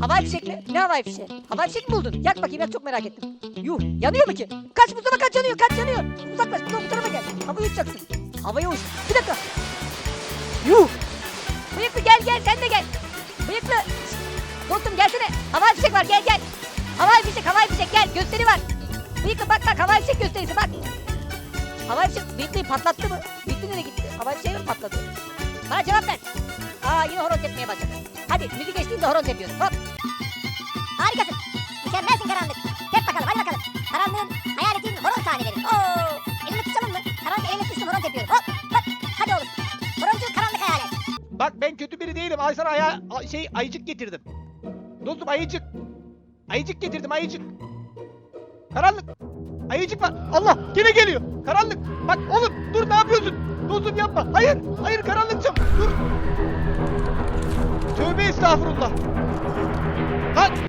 Havai fişekli. Ne havai fişeği? Havai fişek mi buldun? Yak bakayım yak çok merak ettim. Yuh yanıyor mu ki? Kaç Mustafa kaç yanıyor kaç yanıyor. Uzaklaş Mustafa bu tarafa gel. Havayı uçacaksın. Havaya uç. Bir dakika. Yuh. Bıyıklı gel gel sen de gel. Bıyıklı. Dostum gelsene. Havai fişek var gel gel. Havai fişek havai fişek gel gösteri var. Bıyıklı bak bak havai fişek gösterisi bak. Havai fişek bıyıklıyı patlattı mı? Bıyıklı nereye gitti? Havai fişek mi patladı? Bana cevap ver. Aa yine horon tepmeye başladı. Hadi müzik geçtiğinde horon tepiyoruz. Hop. Harikasın. Mükemmelsin karanlık. Tep bakalım hadi bakalım. Karanlığın hayal ettiğin horon sahneleri. Oo. Elini tutalım mı? Karanlık elini tutsun horon tepiyorum. Hop hop. Hadi oğlum. Horoncu karanlık hayal et. Bak ben kötü biri değilim. Ay sana aya, şey ayıcık getirdim. Dostum ayıcık. Ayıcık getirdim ayıcık. Karanlık. Ayıcık var. Allah gene geliyor. Karanlık. Bak oğlum dur ne yapıyorsun? Dostum yapma. Hayır. Hayır karanlıkçım. Dur. Tövbe estağfurullah. Lan.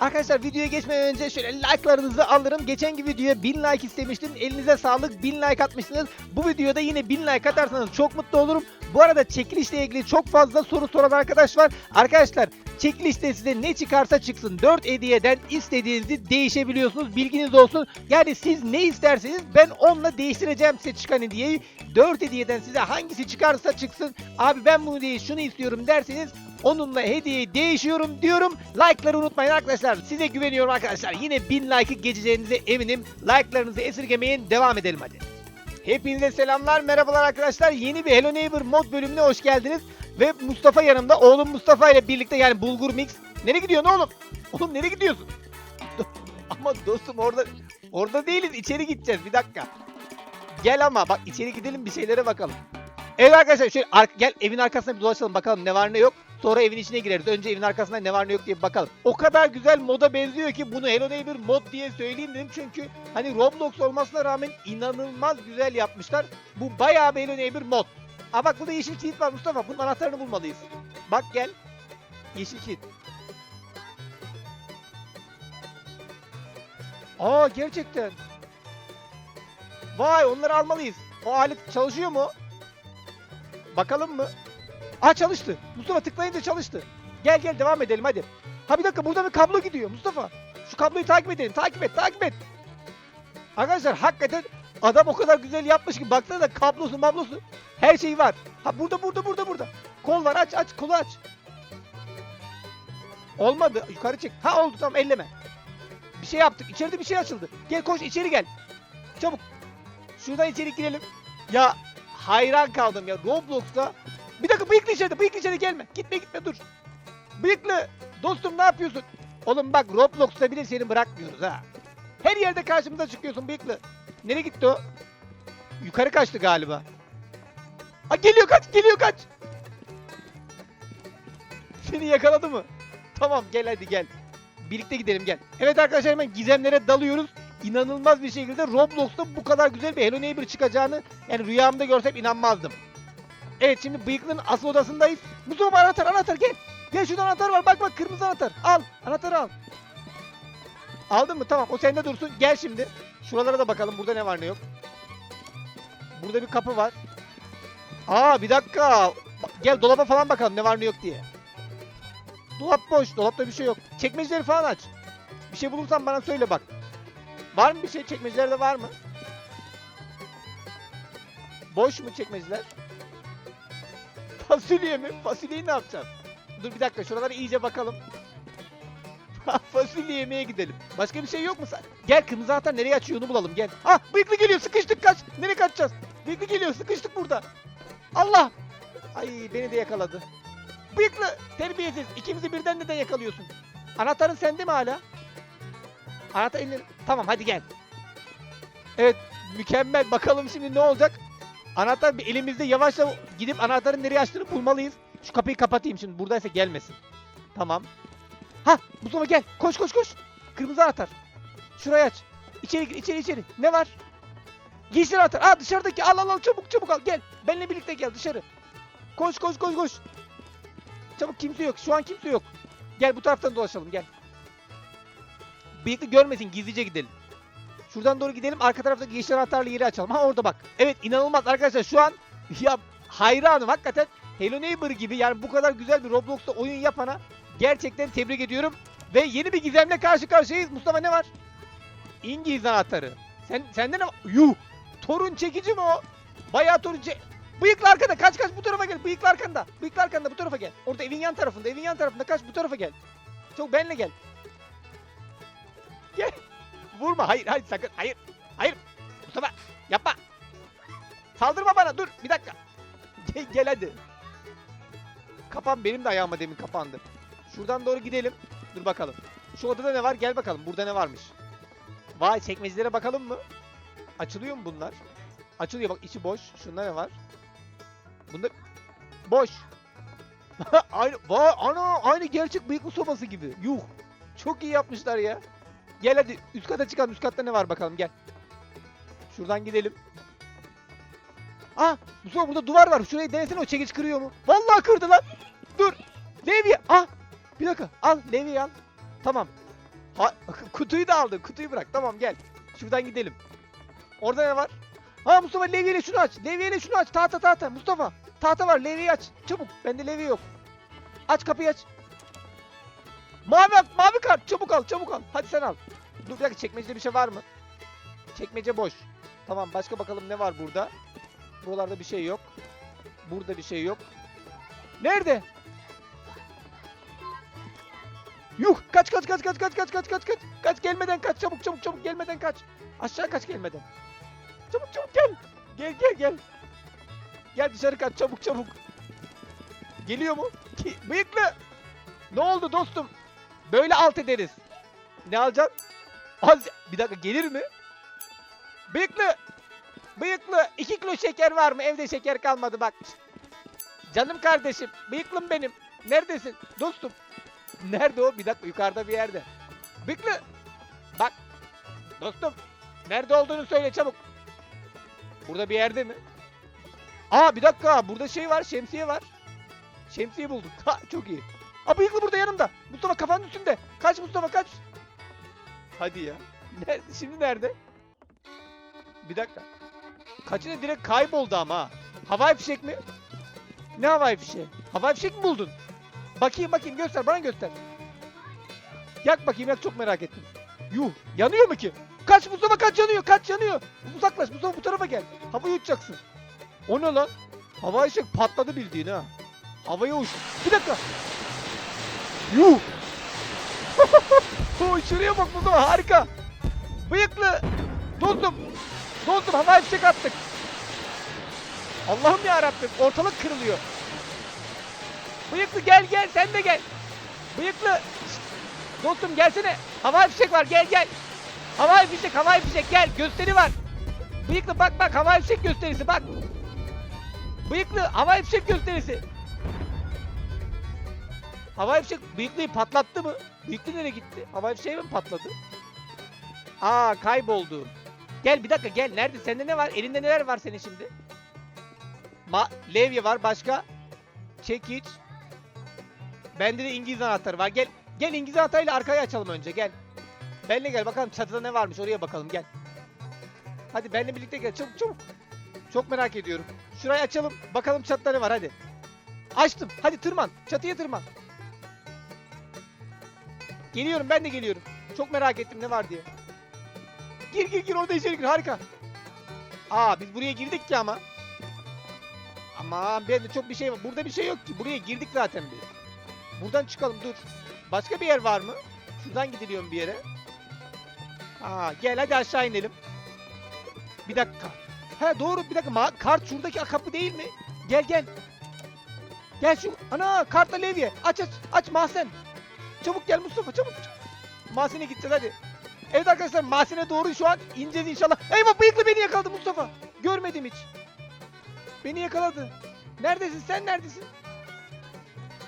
Arkadaşlar videoya geçmeden önce şöyle like'larınızı alırım. Geçenki videoya 1000 like istemiştim. Elinize sağlık 1000 like atmışsınız. Bu videoda yine 1000 like atarsanız çok mutlu olurum. Bu arada çekilişle ilgili çok fazla soru soran arkadaş var. Arkadaşlar çekilişte size ne çıkarsa çıksın 4 hediyeden istediğinizi değişebiliyorsunuz. Bilginiz olsun. Yani siz ne isterseniz ben onunla değiştireceğim size çıkan hediyeyi. 4 hediyeden size hangisi çıkarsa çıksın. Abi ben bunu değil şunu istiyorum derseniz Onunla hediyeyi değişiyorum diyorum. Like'ları unutmayın arkadaşlar. Size güveniyorum arkadaşlar. Yine 1000 like'ı geçeceğinize eminim. Like'larınızı esirgemeyin. Devam edelim hadi. Hepinize selamlar, merhabalar arkadaşlar. Yeni bir Hello Neighbor mod bölümüne hoş geldiniz. Ve Mustafa yanımda. Oğlum Mustafa ile birlikte yani Bulgur Mix. Nereye gidiyorsun oğlum? Oğlum nereye gidiyorsun? ama dostum orada orada değiliz. İçeri gideceğiz. Bir dakika. Gel ama bak içeri gidelim bir şeylere bakalım. Evet arkadaşlar şöyle gel evin arkasına bir dolaşalım bakalım ne var ne yok. Sonra evin içine gireriz. Önce evin arkasında ne var ne yok diye bir bakalım. O kadar güzel moda benziyor ki bunu Hello Neighbor mod diye söyleyeyim dedim. Çünkü hani Roblox olmasına rağmen inanılmaz güzel yapmışlar. Bu bayağı bir Hello Neighbor mod. Aa bak burada yeşil kilit var Mustafa. Bunun anahtarını bulmalıyız. Bak gel. Yeşil kilit. Aa gerçekten. Vay onları almalıyız. O alet çalışıyor mu? Bakalım mı? Aa çalıştı. Mustafa tıklayınca çalıştı. Gel gel devam edelim hadi. Ha bir dakika burada bir kablo gidiyor Mustafa. Şu kabloyu takip edelim. Takip et takip et. Arkadaşlar hakikaten adam o kadar güzel yapmış ki baksana kablosu mablosu her şey var. Ha burada burada burada burada. Kol var aç aç kolu aç. Olmadı yukarı çık. Ha oldu tamam elleme. Bir şey yaptık. İçeride bir şey açıldı. Gel koş içeri gel. Çabuk. Şuradan içeri girelim. Ya hayran kaldım ya Roblox'ta. Bir dakika bıyıklı içeride bıyıklı içeride gelme. Gitme gitme dur. Bıyıklı dostum ne yapıyorsun? Oğlum bak Roblox'ta bile seni bırakmıyoruz ha. Her yerde karşımıza çıkıyorsun bıyıklı. Nereye gitti o? Yukarı kaçtı galiba. Ha geliyor kaç geliyor kaç. Seni yakaladı mı? Tamam gel hadi gel. Birlikte gidelim gel. Evet arkadaşlar hemen gizemlere dalıyoruz. İnanılmaz bir şekilde Roblox'ta bu kadar güzel bir Hello Neighbor çıkacağını yani rüyamda görsem inanmazdım. Evet şimdi bıyıklının asıl odasındayız. Mustafa anahtar anahtar gel. Gel şurada anahtar var bak bak kırmızı anahtar. Al anahtarı al. Aldın mı? Tamam o sende dursun. Gel şimdi. Şuralara da bakalım burada ne var ne yok. Burada bir kapı var. Aa bir dakika. Gel dolaba falan bakalım ne var ne yok diye. Dolap boş. Dolapta bir şey yok. Çekmeceleri falan aç. Bir şey bulursan bana söyle bak. Var mı bir şey çekmecelerde var mı? Boş mu çekmeceler? Fasulye mi? Fasulyeyi ne yapacağız? Dur bir dakika şuralara iyice bakalım. Fasulye yemeye gidelim. Başka bir şey yok mu sen? Gel kırmızı anahtar nereye açıyor onu bulalım gel. Ah bıyıklı geliyor sıkıştık kaç. Nereye kaçacağız? Bıyıklı geliyor sıkıştık burada. Allah. Ay beni de yakaladı. Bıyıklı terbiyesiz ikimizi birden neden yakalıyorsun? Anahtarın sende mi hala? Anahtar elinde. Tamam hadi gel. Evet mükemmel bakalım şimdi ne olacak? Anahtar bir elimizde yavaşça gidip anahtarın nereye açtığını bulmalıyız. Şu kapıyı kapatayım şimdi buradaysa gelmesin. Tamam. Ha Mustafa gel koş koş koş. Kırmızı anahtar. Şurayı aç. İçeri gir içeri içeri. Ne var? Yeşil anahtar. Aa dışarıdaki al al al çabuk çabuk al gel. Benimle birlikte gel dışarı. Koş koş koş koş. Çabuk kimse yok. Şu an kimse yok. Gel bu taraftan dolaşalım gel. Bıyıklı görmesin gizlice gidelim. Şuradan doğru gidelim. Arka taraftaki yeşil anahtarlı yeri açalım. Ha orada bak. Evet inanılmaz arkadaşlar şu an ya hayranım. Hakikaten Hello Neighbor gibi yani bu kadar güzel bir Roblox'ta oyun yapana gerçekten tebrik ediyorum. Ve yeni bir gizemle karşı karşıyayız. Mustafa ne var? İngiliz anahtarı. Sen sende ne var? Yuh! Torun çekici mi o? Bayağı torun çe... Bıyıklı arkada kaç kaç bu tarafa gel. Bıyıklı arkanda. Bıyıklı arkanda bu tarafa gel. Orada evin yan tarafında. Evin yan tarafında kaç bu tarafa gel. Çok benle. Gel. Vurma. Hayır hayır sakın. Hayır. Hayır. Mustafa yapma. Saldırma bana dur. Bir dakika. Gel, gel hadi. Kapan benim de ayağıma demin kapandı. Şuradan doğru gidelim. Dur bakalım. Şu odada ne var? Gel bakalım. Burada ne varmış? Vay çekmecelere bakalım mı? Açılıyor mu bunlar? Açılıyor bak içi boş. Şunda ne var? Bunda boş. aynı vay ana aynı gerçek bıyıklı sobası gibi. Yuh. Çok iyi yapmışlar ya. Gel hadi üst kata çıkalım. Üst katta ne var bakalım gel. Şuradan gidelim. Ah Mustafa burada duvar var. Şurayı denesene o çekiç kırıyor mu? Vallahi kırdı lan. Dur. Levi. Ah. Bir dakika. Al Levi'yi al. Tamam. Ha, kutuyu da aldı. Kutuyu bırak. Tamam gel. Şuradan gidelim. Orada ne var? Ha Mustafa Levi ile şunu aç. Levi ile şunu aç. Tahta tahta. Mustafa. Tahta var. Levi'yi aç. Çabuk. Bende Levi yok. Aç kapıyı aç. Mavi mavi kart. Çabuk al. Çabuk al. Hadi sen al. Dur bir dakika çekmecede bir şey var mı? Çekmece boş. Tamam başka bakalım ne var burada? Buralarda bir şey yok. Burada bir şey yok. Nerede? Yuh kaç kaç kaç kaç kaç kaç kaç kaç kaç kaç gelmeden kaç çabuk çabuk çabuk gelmeden kaç aşağı kaç gelmeden çabuk çabuk gel gel gel gel gel dışarı kaç çabuk çabuk geliyor mu Ki, bıyıklı ne oldu dostum böyle alt ederiz ne alacaksın az bir dakika gelir mi bıyıklı bıyıklı 2 kilo şeker var mı evde şeker kalmadı bak canım kardeşim bıyıklım benim neredesin dostum Nerede o? Bir dakika yukarıda bir yerde. Bıyıklı. Bak. Dostum. Nerede olduğunu söyle çabuk. Burada bir yerde mi? Aa bir dakika. Burada şey var. Şemsiye var. Şemsiye bulduk. Ha çok iyi. Aa bıyıklı burada yanımda. Mustafa kafanın üstünde. Kaç Mustafa kaç. Hadi ya. Nerede? Şimdi nerede? Bir dakika. Kaçını direkt kayboldu ama ha. Havai fişek mi? Ne havai fişeği? Havai fişek mi buldun? Bakayım bakayım göster bana göster. Yak bakayım yak çok merak ettim. Yuh yanıyor mu ki? Kaç Mustafa kaç yanıyor kaç yanıyor. Uzaklaş Mustafa bu tarafa gel. Havayı uçacaksın. O ne lan? Hava ışık patladı bildiğin ha. Havaya uç. Bir dakika. Yuh. şuraya bak Mustafa harika. Bıyıklı. Dostum. Dostum havaya fişek attık. Allah'ım ya Rabbim ortalık kırılıyor. Bıyıklı gel gel sen de gel. Bıyıklı. Şşt! Dostum gelsene. Havai fişek var gel gel. Havai fişek havai fişek gel gösteri var. Bıyıklı bak bak havai fişek gösterisi bak. Bıyıklı havai fişek gösterisi. Havai fişek bıyıklıyı patlattı mı? Bıyıklı nereye gitti? Havai fişeği mi patladı? Aa kayboldu. Gel bir dakika gel. Nerede? Sende ne var? Elinde neler var senin şimdi? Ma levye var başka. Çekiç. Bende de İngiliz anahtarı var. Gel. Gel İngiliz anahtarıyla arkayı açalım önce gel. Benle gel bakalım çatıda ne varmış oraya bakalım gel. Hadi benle birlikte gel çabuk çabuk. Çok merak ediyorum. Şurayı açalım bakalım çatıda ne var hadi. Açtım. Hadi tırman. Çatıya tırman. Geliyorum ben de geliyorum. Çok merak ettim ne var diye. Gir gir gir orada içeri gir harika. Aa biz buraya girdik ki ama. Aman ben de çok bir şey var. Burada bir şey yok ki. Buraya girdik zaten biz. Buradan çıkalım dur. Başka bir yer var mı? Şuradan gidiliyorum bir yere. Aa gel hadi aşağı inelim. Bir dakika. He doğru bir dakika. Kart şuradaki kapı değil mi? Gel gel. Gel şu. Ana kartla levye. Aç aç. Aç mahzen. Çabuk gel Mustafa çabuk. çabuk. Mahzene gideceğiz hadi. Evet arkadaşlar mahzene doğru şu an ineceğiz inşallah. Eyvah bıyıklı beni yakaladı Mustafa. Görmedim hiç. Beni yakaladı. Neredesin sen neredesin?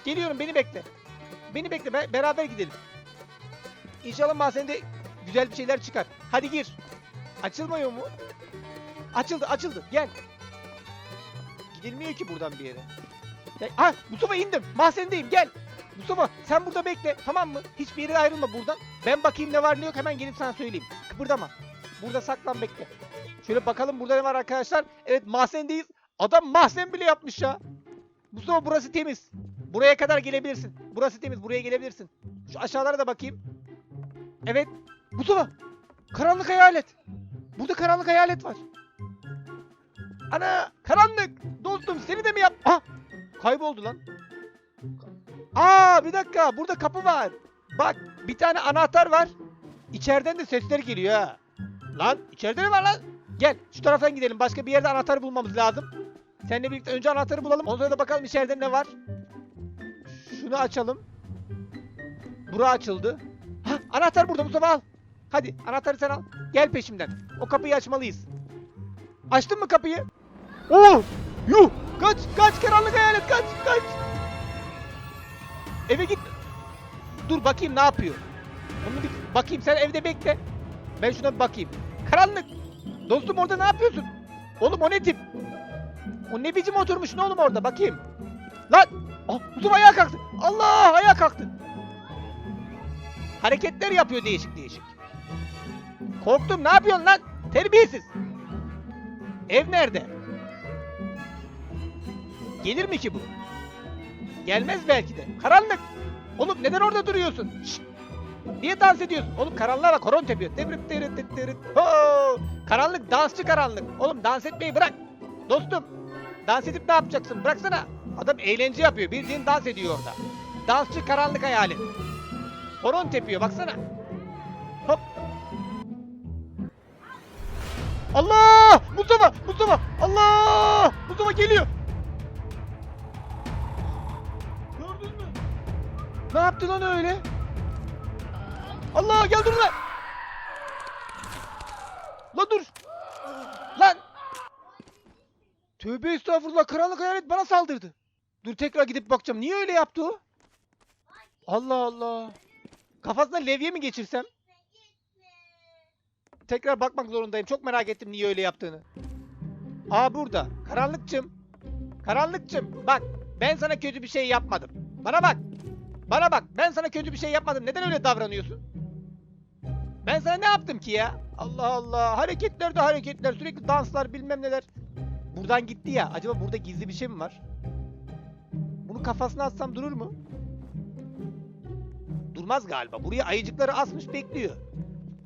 Geliyorum beni bekle. Beni bekle be- beraber gidelim. İnşallah mahzende güzel bir şeyler çıkar. Hadi gir. Açılmıyor mu? Açıldı açıldı gel. Gidilmiyor ki buradan bir yere. Ya, ha Mustafa indim. Mahzendeyim gel. Mustafa sen burada bekle tamam mı? Hiçbir yere ayrılma buradan. Ben bakayım ne var ne yok hemen gelip sana söyleyeyim. Kıpırdama. Burada saklan bekle. Şöyle bakalım burada ne var arkadaşlar. Evet mahzendeyiz. Adam mahzen bile yapmış ya. Mustafa burası temiz. Buraya kadar gelebilirsin. Burası temiz. Buraya gelebilirsin. Şu aşağılara da bakayım. Evet. Mustafa. Karanlık hayalet. Burada karanlık hayalet var. Ana karanlık. Dostum seni de mi yap? Ah kayboldu lan. Aa bir dakika burada kapı var. Bak bir tane anahtar var. İçeriden de sesler geliyor ha. Lan içeride ne var lan? Gel şu taraftan gidelim. Başka bir yerde anahtar bulmamız lazım. Seninle birlikte önce anahtarı bulalım. Ondan sonra da bakalım içeride ne var. Şunu açalım. Bura açıldı. Ha, anahtar burada Mustafa al. Hadi anahtarı sen al. Gel peşimden. O kapıyı açmalıyız. Açtın mı kapıyı? Oo! Yuh! Kaç! Kaç karanlık hayalet kaç! Kaç! Eve git. Dur bakayım ne yapıyor. Onu bir bakayım sen evde bekle. Ben şuna bir bakayım. Karanlık. Dostum orada ne yapıyorsun? Oğlum o ne tip? O ne biçim oturmuş ne oğlum orada bakayım. Lan! Ah, Mustafa ayağa kalktı. Allah ayağa kalktı. Hareketler yapıyor değişik değişik. Korktum ne yapıyorsun lan? Terbiyesiz. Ev nerede? Gelir mi ki bu? Gelmez belki de. Karanlık. Oğlum neden orada duruyorsun? Şşt! Niye dans ediyorsun? Oğlum karanlığa bak horon tepiyor. Tebrit tebrit tebrit. Ho! Karanlık dansçı karanlık. Oğlum dans etmeyi bırak. Dostum dans edip ne yapacaksın? Bıraksana. Adam eğlence yapıyor. Bildiğin dans ediyor orada. Dansçı karanlık hayali. Horon tepiyor baksana. Hop. Allah! Mustafa! Mustafa! Allah! Mustafa geliyor. Ne yaptı lan öyle? Allah gel dur lan. Lan dur. Lan. Tövbe estağfurullah karanlık hayalet bana saldırdı. Dur tekrar gidip bakacağım. Niye öyle yaptı o? Allah Allah. Kafasına levye mi geçirsem? Tekrar bakmak zorundayım. Çok merak ettim niye öyle yaptığını. Aa burada. Karanlıkçım. Karanlıkçım. Bak ben sana kötü bir şey yapmadım. Bana bak. Bana bak. Ben sana kötü bir şey yapmadım. Neden öyle davranıyorsun? Ben sana ne yaptım ki ya? Allah Allah. Hareketler de hareketler. Sürekli danslar bilmem neler. Buradan gitti ya. Acaba burada gizli bir şey mi var? Bunu kafasına atsam durur mu? Durmaz galiba. Buraya ayıcıkları asmış bekliyor.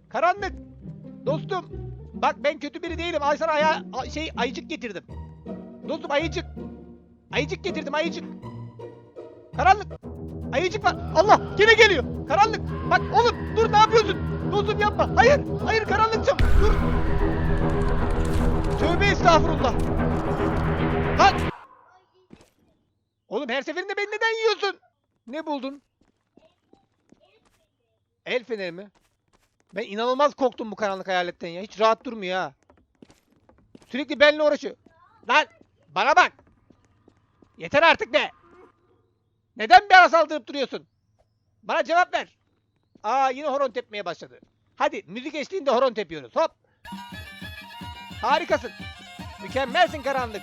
Karanlık. Dostum. Bak ben kötü biri değilim. Ay sana aya şey ayıcık getirdim. Dostum ayıcık. Ayıcık getirdim ayıcık. Karanlık. Ayıcık var. Allah gene geliyor. Karanlık. Bak oğlum dur ne yapıyorsun? Dostum yapma. Hayır. Hayır karanlıkçım. Dur. Tövbe estağfurullah. Lan. Oğlum her seferinde beni neden yiyorsun? Ne buldun? El feneri mi? Ben inanılmaz korktum bu karanlık hayaletten ya. Hiç rahat durmuyor ha. Sürekli benimle uğraşıyor. Lan bana bak. Yeter artık be. Neden bana saldırıp duruyorsun? Bana cevap ver. Aa yine horon tepmeye başladı. Hadi müzik eşliğinde horon tepiyoruz. Hop. Harikasın. Mükemmelsin karanlık.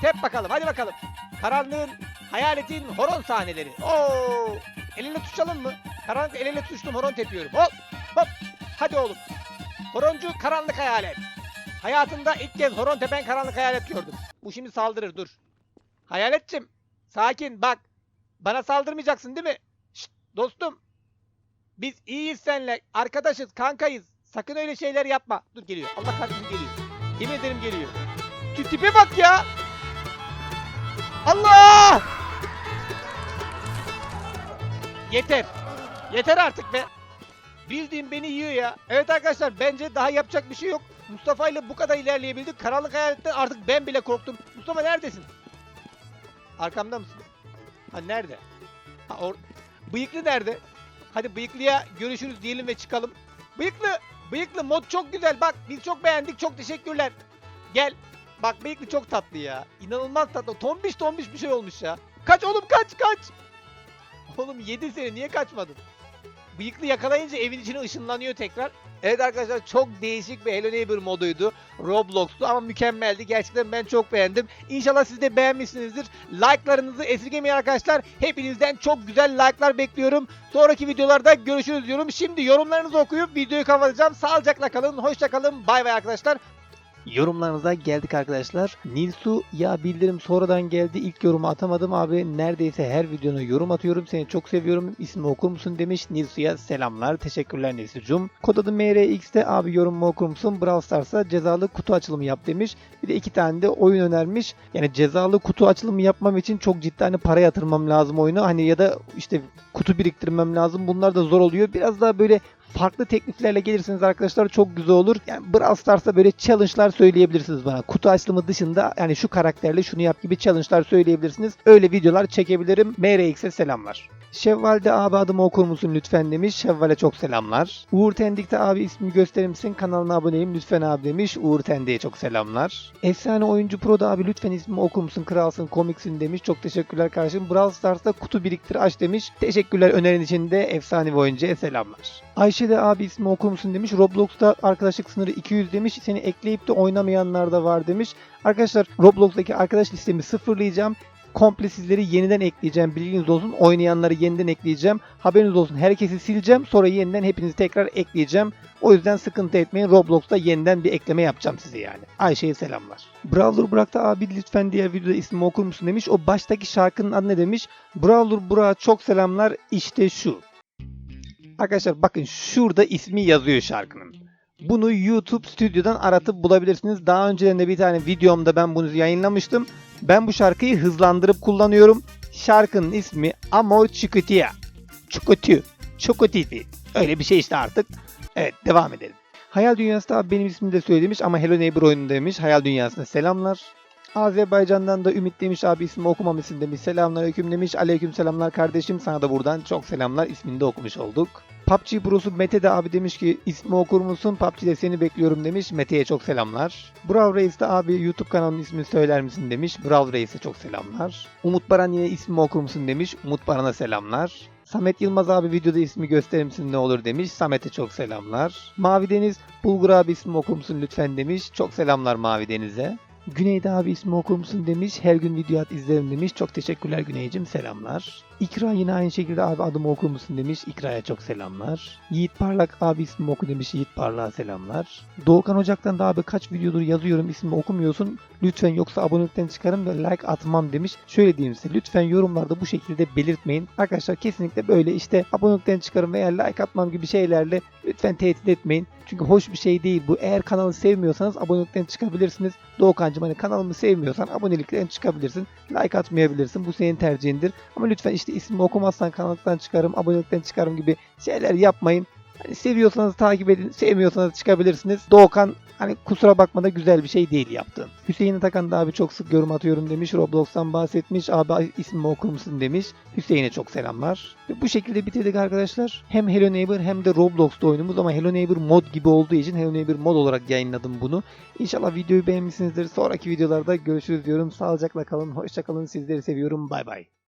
Tep bakalım hadi bakalım. Karanlığın, hayaletin horon sahneleri. Oo! Elinle tutuşalım mı? Karanlık el ele tutuştum horon tepiyorum. Hop hop. Hadi oğlum. Horoncu karanlık hayalet. Hayatımda ilk kez horon tepen karanlık hayalet gördüm. Bu şimdi saldırır dur. Hayaletçim sakin bak. Bana saldırmayacaksın değil mi? Şşt, dostum. Biz iyiyiz seninle. Arkadaşız, kankayız. Sakın öyle şeyler yapma. Dur geliyor. Allah kahretsin geliyor. Yemin ederim geliyor. Şu tipe bak ya. Allah! Yeter. Yeter artık be. Bildiğin beni yiyor ya. Evet arkadaşlar bence daha yapacak bir şey yok. Mustafa ile bu kadar ilerleyebildik. Karanlık hayaletten artık ben bile korktum. Mustafa neredesin? Arkamda mısın? Ha nerede? Ha or Bıyıklı nerede? Hadi bıyıklıya görüşürüz diyelim ve çıkalım. Bıyıklı! Bıyıklı mod çok güzel. Bak biz çok beğendik. Çok teşekkürler. Gel. Bak bıyıklı çok tatlı ya. İnanılmaz tatlı. Tombiş tombiş bir şey olmuş ya. Kaç oğlum kaç kaç. Oğlum yedi seni niye kaçmadın? Bıyıklı yakalayınca evin içine ışınlanıyor tekrar. Evet arkadaşlar çok değişik bir Hello Neighbor moduydu. Roblox'tu ama mükemmeldi. Gerçekten ben çok beğendim. İnşallah siz de beğenmişsinizdir. Like'larınızı esirgemeyin arkadaşlar. Hepinizden çok güzel like'lar bekliyorum. Sonraki videolarda görüşürüz diyorum. Şimdi yorumlarınızı okuyup videoyu kapatacağım. Sağlıcakla kalın. Hoşça kalın. Bay bay arkadaşlar. Yorumlarınıza geldik arkadaşlar. Nilsu ya bildirim sonradan geldi. İlk yorumu atamadım abi. Neredeyse her videona yorum atıyorum. Seni çok seviyorum. İsmi okur musun demiş. Nilsu'ya selamlar. Teşekkürler Nilsu'cum. Kod adı MRX'te abi yorumu okur musun? Brawl Stars'a cezalı kutu açılımı yap demiş. Bir de iki tane de oyun önermiş. Yani cezalı kutu açılımı yapmam için çok ciddi hani para yatırmam lazım oyuna. Hani ya da işte kutu biriktirmem lazım. Bunlar da zor oluyor. Biraz daha böyle farklı tekliflerle gelirsiniz arkadaşlar çok güzel olur. Yani Brawl Stars'ta böyle challenge'lar söyleyebilirsiniz bana. Kutu açılımı dışında yani şu karakterle şunu yap gibi challenge'lar söyleyebilirsiniz. Öyle videolar çekebilirim. MRX'e selamlar. Şevval'de abi adımı okur musun lütfen demiş. Şevval'e çok selamlar. Uğur Tendik'te abi ismi gösterir misin? Kanalına aboneyim lütfen abi demiş. Uğur Tendik'e çok selamlar. Efsane oyuncu Pro'da abi lütfen ismi okur musun? Kralsın komiksin demiş. Çok teşekkürler kardeşim. Brawl Stars'ta kutu biriktir aç demiş. Teşekkürler önerin için de efsane oyuncuya selamlar. Ayşe de abi ismi okur musun demiş. Roblox'ta arkadaşlık sınırı 200 demiş. Seni ekleyip de oynamayanlar da var demiş. Arkadaşlar Roblox'taki arkadaş listemi sıfırlayacağım. Komple sizleri yeniden ekleyeceğim. Bilginiz olsun. Oynayanları yeniden ekleyeceğim. Haberiniz olsun. Herkesi sileceğim. Sonra yeniden hepinizi tekrar ekleyeceğim. O yüzden sıkıntı etmeyin. Roblox'ta yeniden bir ekleme yapacağım size yani. Ayşe'ye selamlar. Brawler Burak'ta abi lütfen diğer videoda ismimi okur musun demiş. O baştaki şarkının adı ne demiş. Brawler Burak'a çok selamlar. İşte şu. Arkadaşlar bakın şurada ismi yazıyor şarkının. Bunu YouTube stüdyodan aratıp bulabilirsiniz. Daha önceden de bir tane videomda ben bunu yayınlamıştım. Ben bu şarkıyı hızlandırıp kullanıyorum. Şarkının ismi Amor Chiquitilla. Chiquitiu. Chiquititi. Öyle bir şey işte artık. Evet devam edelim. Hayal Dünyası'da abi benim ismimi de söylemiş ama Hello Neighbor oyunu demiş. Hayal Dünyası'na selamlar. Azerbaycan'dan da Ümit demiş abi ismi okumamışsın demiş. Selamlar aleyküm demiş. Aleyküm selamlar kardeşim. Sana da buradan çok selamlar. İsmini de okumuş olduk. PUBG Pro'su Mete de abi demiş ki ismi okur musun? PUBG'de seni bekliyorum demiş. Mete'ye çok selamlar. Brawl Reis de abi YouTube kanalının ismini söyler misin demiş. Brawl Reis'e çok selamlar. Umut Baran yine ismi okur musun demiş. Umut Baran'a selamlar. Samet Yılmaz abi videoda ismi gösterir misin ne olur demiş. Samet'e çok selamlar. Mavi Deniz Bulgur abi ismi okur musun lütfen demiş. Çok selamlar Mavi Deniz'e. Güneyde abi ismi okur musun demiş. Her gün video at izlerim demiş. Çok teşekkürler Güneycim selamlar. İkra yine aynı şekilde abi adımı okur musun demiş. İkra'ya çok selamlar. Yiğit Parlak abi ismi oku demiş. Yiğit Parlak'a selamlar. Doğukan Ocak'tan da abi kaç videodur yazıyorum ismimi okumuyorsun. Lütfen yoksa abonelikten çıkarım ve like atmam demiş. Şöyle diyeyim size lütfen yorumlarda bu şekilde belirtmeyin. Arkadaşlar kesinlikle böyle işte abonelikten çıkarım veya like atmam gibi şeylerle lütfen tehdit etmeyin. Çünkü hoş bir şey değil bu. Eğer kanalı sevmiyorsanız abonelikten çıkabilirsiniz. Doğukancım hani kanalımı sevmiyorsan abonelikten çıkabilirsin. Like atmayabilirsin. Bu senin tercihindir. Ama lütfen işte ismimi okumazsan kanaldan çıkarım, abonelikten çıkarım gibi şeyler yapmayın. Hani seviyorsanız takip edin, sevmiyorsanız çıkabilirsiniz. Doğukan hani kusura bakma da güzel bir şey değil yaptığın. Hüseyin Atakan da abi çok sık yorum atıyorum demiş. Roblox'tan bahsetmiş. Abi ismimi okur musun demiş. Hüseyin'e çok selamlar. Ve bu şekilde bitirdik arkadaşlar. Hem Hello Neighbor hem de Roblox'ta oyunumuz ama Hello Neighbor mod gibi olduğu için Hello Neighbor mod olarak yayınladım bunu. İnşallah videoyu beğenmişsinizdir. Sonraki videolarda görüşürüz diyorum. Sağlıcakla kalın. Hoşça kalın. Sizleri seviyorum. Bay bay.